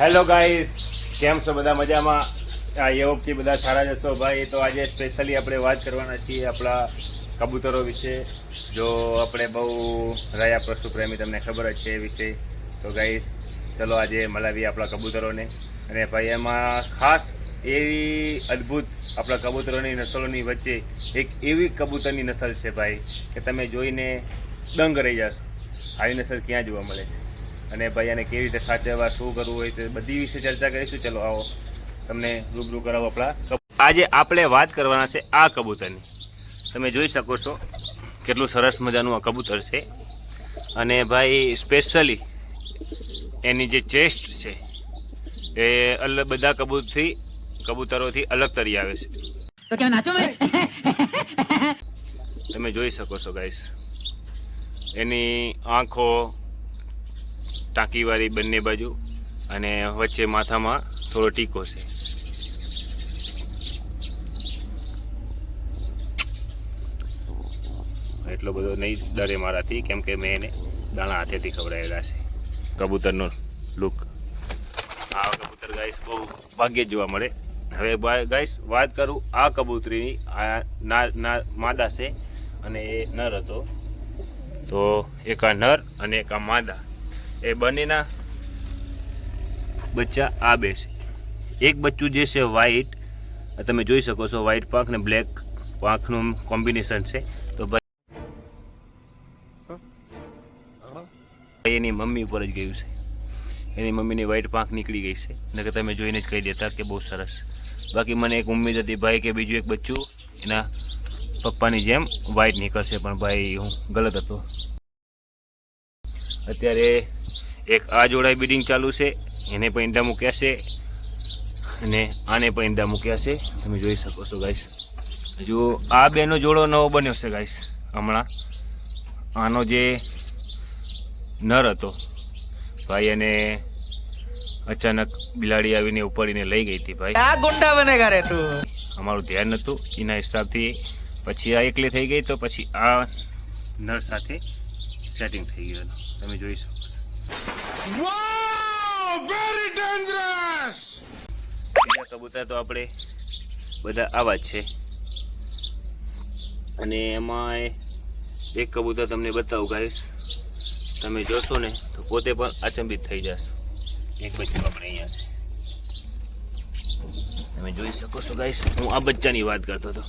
Hello guys કેમ છો બધા મજામાં? આ યુવકથી બધા સારા જશો ભાઈ. તો આજે સ્પેશિયલી આપણે વાત કરવાના છીએ આપણા કબૂતરો વિશે. જો આપણે બહુ રહ્યા પશુ પ્રેમી, તમને ખબર જ છે એ વિશે. તો ગાઈસ ચલો આજે મલાવીએ આપણા કબૂતરોને. અને ભાઈ, એમાં ખાસ એવી અદ્ભુત આપણા કબૂતરોની નસલોની વચ્ચે એક એવી કબૂતરની નસલ છે ભાઈ, કે તમે જોઈને દંગ રહી જશો. આવી નસલ ક્યાં જોવા મળે છે? અને ભાઈ એને કેવી રીતે સાચવવા શું કરવું હોય તે બધી વિશે ચર્ચા કરીશું. ચલો આવો. તમને રૂબરૂ કરાવો આપણા આજે આપણે વાત કરવાના છે આ કબૂતરની. તમે જોઈ શકો છો કેટલું સરસ મજાનું આ કબૂતર છે. અને ભાઈ સ્પેશિયલી એની જે ચેસ્ટ છે એ અલગ બધા કબૂતરથી કબૂતરોથી અલગ તરી આવે છે. તમે જોઈ શકો છો ગાઈસ એની આંખો ટાંકીવાળી બંને બાજુ અને વચ્ચે માથામાં થોડો ટીકો છે. એટલો બધો નહીં ડરે મારાથી, કેમ કે મેં એને દાણા હાથેથી ખવડાવેલા છે. કબૂતરનો લુક આ કબૂતર ગાઈસ બહુ ભાગ્યે જ જોવા મળે. હવે ગાઈસ વાત કરું આ કબૂતરીની. આ ના, માદા છે અને એ નર હતો. તો એક આ નર અને એક આ માદા. એ બંનેના. બચ્ચા આ બે છે. એક બચ્ચું જે છે વ્હાઈટ તમે જોઈ શકો છો વ્હાઈટ પાંખ ને બ્લેક પાંખનું કોમ્બિનેશન છે. તો ભાઈ એની મમ્મી ઉપર જ ગયું છે. એની મમ્મીની વ્હાઈટ પાંખ નીકળી ગઈ છે. નકર તમે જોઈને જ કહી દેતા કે બહુ સરસ. બાકી મને એક ઉમ્મીદ હતી ભાઈ કે બીજું એક બચ્ચું એના પપ્પાની જેમ વ્હાઈટ નીકળશે. પણ ભાઈ હું ગલત હતો. અત્યારે એક આ જોડાઈ બિડિંગ ચાલુ છે એને પણ ઈંડા મૂક્યા છે અને આને પણ ઈંડા મૂક્યા છે. તમે જોઈ શકો છો ગાઈસ હજુ આ બેનો જોડો નવો બન્યો છે ગાઈસ હમણાં આનો જે નર હતો ભાઈ અને અચાનક બિલાડી આવીને ઉપાડીને લઈ ગઈ હતી ભાઈ. આ ગુંડા બનેગા રે તું. અમારું ધ્યાન નહોતું. એના હિસાબથી પછી આ એકલી થઈ ગઈ તો પછી આ નર સાથે સેટિંગ થઈ ગયું. તમે જોઈ શકો છો. બીજા કબૂતર તો આપણે બધા આવા જ છે. અને એમાં એક કબૂતર તમને બતાવું ગાઈશ તમે જોશો ને તો પોતે પણ અચંબિત થઈ જશો. એક બચ્ચું આપણે અહીંયા છે. તમે જોઈ શકો છો ગાઈશ હું આ બચ્ચાની વાત કરતો હતો.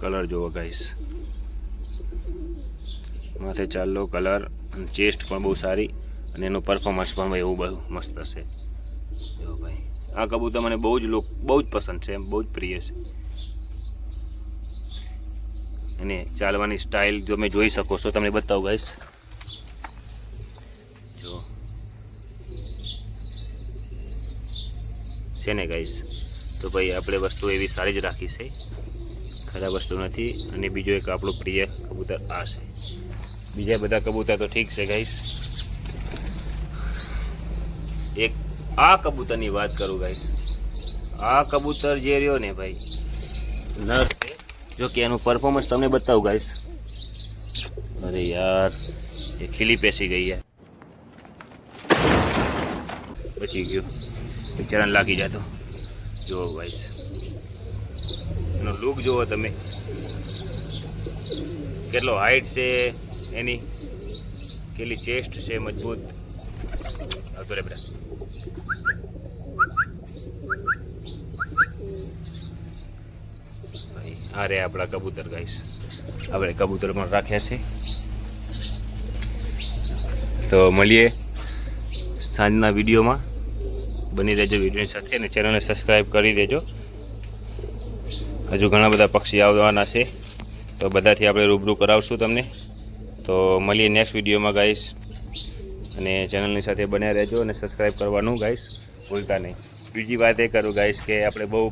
કલર જુઓ ગાઈસ માથે ચાલો કલર અને ચેસ્ટ પણ બહુ સારી અને એનું પરફોર્મન્સ પણ એવું બહુ મસ્ત હશે. જો ભાઈ, આ કબૂતર મને બહુ જ લોક બહુ જ પસંદ છે, એમ બહુ જ પ્રિય છે. અને ચાલવાની સ્ટાઇલ જો તમે જોઈ શકો છો, તમને બતાવું ગાઈસ જો. છે ને ગાઈસ તો ભાઈ, આપણે વસ્તુ એવી સારી જ રાખી છે. ખરાબ વસ્તુ નથી અને બીજો એક આપણું પ્રિય કબૂતર આ છે. બીજા બધા કબૂતર તો ઠીક છે ગાઈસ એક આ કબૂતરની વાત કરું ગાઈસ આ કબૂતર જે રહ્યો ને ભાઈ, નર છે. જો કે એનું પરફોર્મન્સ તમને બતાવું ગાઈસ અરે યાર, એ ખીલી પેસી ગઈ યાર. બચી ગયો. બિચારાને લાગી જતો. જો ગાઈસ એનો લુક જુઓ તમે. કેટલો હાઈટ છે એની? કેટલી ચેસ્ટ છે મજબૂત? આવતો રે બધા આ આપણા કબૂતર ગાઈસ આપણે કબૂતર પણ રાખ્યા છે. તો મળીએ સાંજના વિડીયોમાં. બની રહેજો વિડીયોની સાથે અને ચેનલને સબસ્ક્રાઈબ કરી દેજો. હજુ ઘણા બધા પક્ષી આવવાના છે. તો બધાથી આપણે રૂબરૂ કરાવશું તમને. તો મળીએ નેક્સ્ટ વિડીયોમાં ગાઈશ અને ચેનલની સાથે બન્યા રહેજો અને સબસ્ક્રાઈબ કરવાનું ગાઈસ ભૂલતા નહીં. બીજી વાત એ કરું ગાઈસ કે આપણે બહુ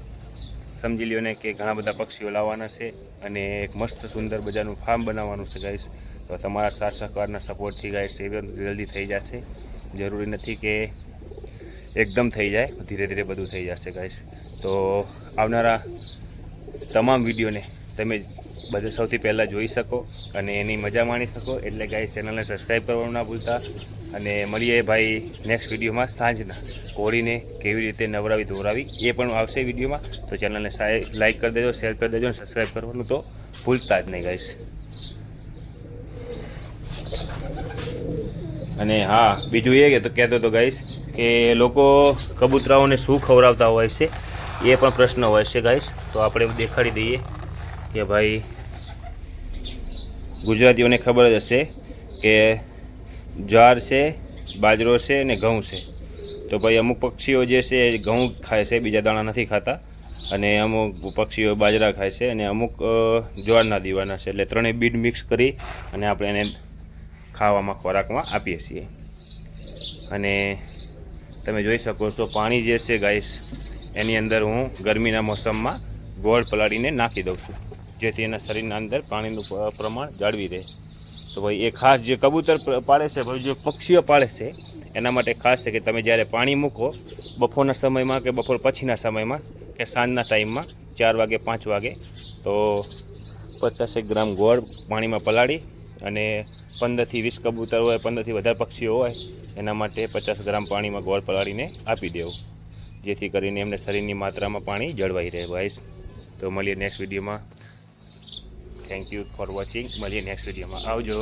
સમજી લ્યો ને કે ઘણા બધા પક્ષીઓ લાવવાના છે અને એક મસ્ત સુંદર બજારનું ફાર્મ બનાવવાનું છે ગાઈસ તો તમારા સાથ સહકારના સપોર્ટથી ગાઈશ એ જલ્દી થઈ જશે. જરૂરી નથી કે એકદમ થઈ જાય ધીરે ધીરે બધું થઈ જશે ગાઈસ તો આવનારા તમામ વિડીયોને તમે બધું સૌથી પહેલાં જોઈ શકો અને એની મજા માણી શકો. એટલે ગાઈસ ચેનલને સબસ્ક્રાઈબ કરવાનું ના ભૂલતા. અને મળીએ ભાઈ નેક્સ્ટ વિડીયોમાં સાંજના. કોળીને કેવી રીતે નવરાવી ધોરાવી એ પણ આવશે વિડીયોમાં. તો ચેનલને લાઈક કરી દેજો શેર કરી દેજો અને સબસ્ક્રાઈબ કરવાનું તો ભૂલતા જ નહીં ગાઈશ અને હા, બીજું એ કે તો કહેતો હતો ગાઈશ કે લોકો કબૂતરાઓને શું ખવડાવતા હોય છે? એ પણ પ્રશ્ન હોય છે ગાઈશ તો આપણે દેખાડી દઈએ કે ભાઈ, ગુજરાતીઓને ખબર જ હશે કે જ્વાર છે, બાજરો છે અને ઘઉં છે. તો ભાઈ, અમુક પક્ષીઓ જે છે, એ ઘઉં ખાય છે, બીજા દાણા નથી ખાતા. અને અમુક પક્ષીઓ બાજરા ખાય છે અને અમુક જ્વારના દીવાના છે. એટલે ત્રણેય બીડ મિક્સ કરી અને આપણે એને ખાવામાં, ખોરાકમાં આપીએ છીએ. અને તમે જોઈ શકો છો, પાણી જે છે ગાઈસ એની અંદર હું ગરમીના મોસમમાં ગોળ પલાળીને નાખી દઉં છું, જેથી એના શરીરના અંદર પાણીનું પ્રમાણ જાળવી રહે. તો ભાઈ, એ ખાસ જે કબૂતર પાડે છે, ભાઈ, જે પક્ષીઓ પાળે છે, એના માટે ખાસ છે કે તમે જ્યારે પાણી મૂકો, બપોરના સમયમાં કે બપોર પછીના સમયમાં કે સાંજના ટાઈમમાં, ચાર વાગે, પાંચ વાગે, તો પચાસેક ગ્રામ ગોળ પાણીમાં પલાળી અને પંદરથી વીસ કબૂતર હોય, પંદરથી વધારે પક્ષીઓ હોય, એના માટે પચાસ ગ્રામ પાણીમાં ગોળ પલાળીને આપી દેવું. જેથી કરીને એમને શરીરની માત્રામાં પાણી જળવાઈ રહે ગાઈસ તો મળીએ નેક્સ્ટ વિડીયોમાં થેન્ક યુ ફોર વોચિંગ મળીએ નેક્સ્ટ વિડીયોમાં આવજો.